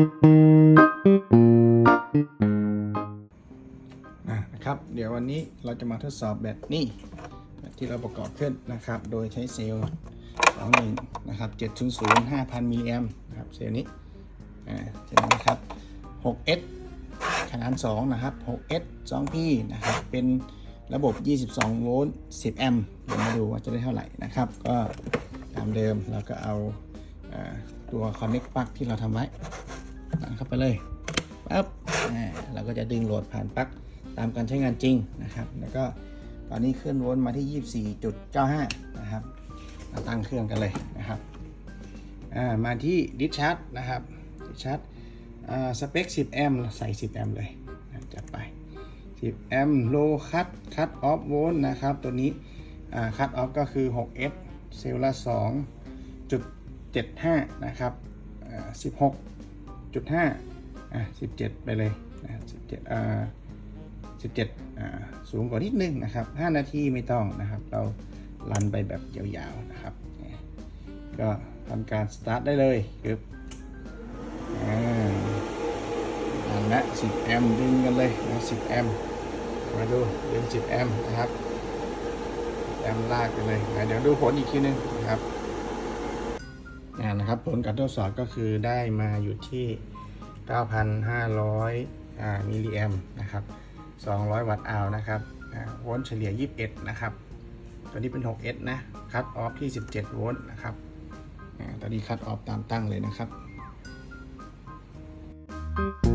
นะครับ เดี๋ยววันนี้เราจะมาทดสอบแบตนี่แบตที่เราประกอบขึ้นนะครับ โดยใช้เซลล์ของหนึ่งนะครับ700 5,000มิลลิแอมนะครับเซลล์นี้อ่าเซลล์นี้นะครับ 6S ขนาด2นะครับ 6S 2P นะครับ เป็นระบบ 22 โวลต์ 10 แอมป์ เดี๋ยวมาดูว่าจะได้เท่าไหร่นะครับ ก็ตามเดิมเราก็เอาตัว Connect ปลั๊กที่เราทำไว้ ตั้งเข้าไปเลยปั๊บอ่เราก็จะดึงโหลดผ่านปลั๊กตามการใช้งานจริงนะครับ แล้วก็ตอนนี้เคลื่อนวลต์มาที่ 24.95 นะครับเราตั้งเครื่องกันเลยนะครับอ่ามาที่ดิสชาร์จนะครับดิสชาร์จอ่าสเปค 10 แอมป์ใส่ 10 แอมป์เลยนะจัดไป 10 แอมป์โลคัตคัตออฟโวลต์นะครับ ตัวนี้อ่าคัตออฟก็คือ 6S เซลล์ละ2.75 นะครับ อ่า16.5อ่า17ไปเลยนะ17อ่า17อ่าสูงกว่านิดนึงนะครับ5นาทีไม่ต้องนะครับ เรารันไปแบบยาวๆนะครับ ก็ทำการสตาร์ทได้เลยคืออ่าอันละ10แอมป์ดึงกันเลยนะ10แอมป์มาดูดึง10แอมป์นะครับแอมป์ลากกันเลยนะเดี๋ยวดูผลอีกทีนึงนะครับ นะครับ ผลการทดสอบก็คือได้มาอยู่ที่ 9,500มิลลิแอมนะครับ 200 วัตต์อาวนะครับโวลต์เฉลี่ย 21 นะครับ ตัวนี้เป็น 6S นะ คัตออฟที่ 17 โวลต์นะครับตอนนี้คัตออฟตามตั้งเลยนะครับ thank you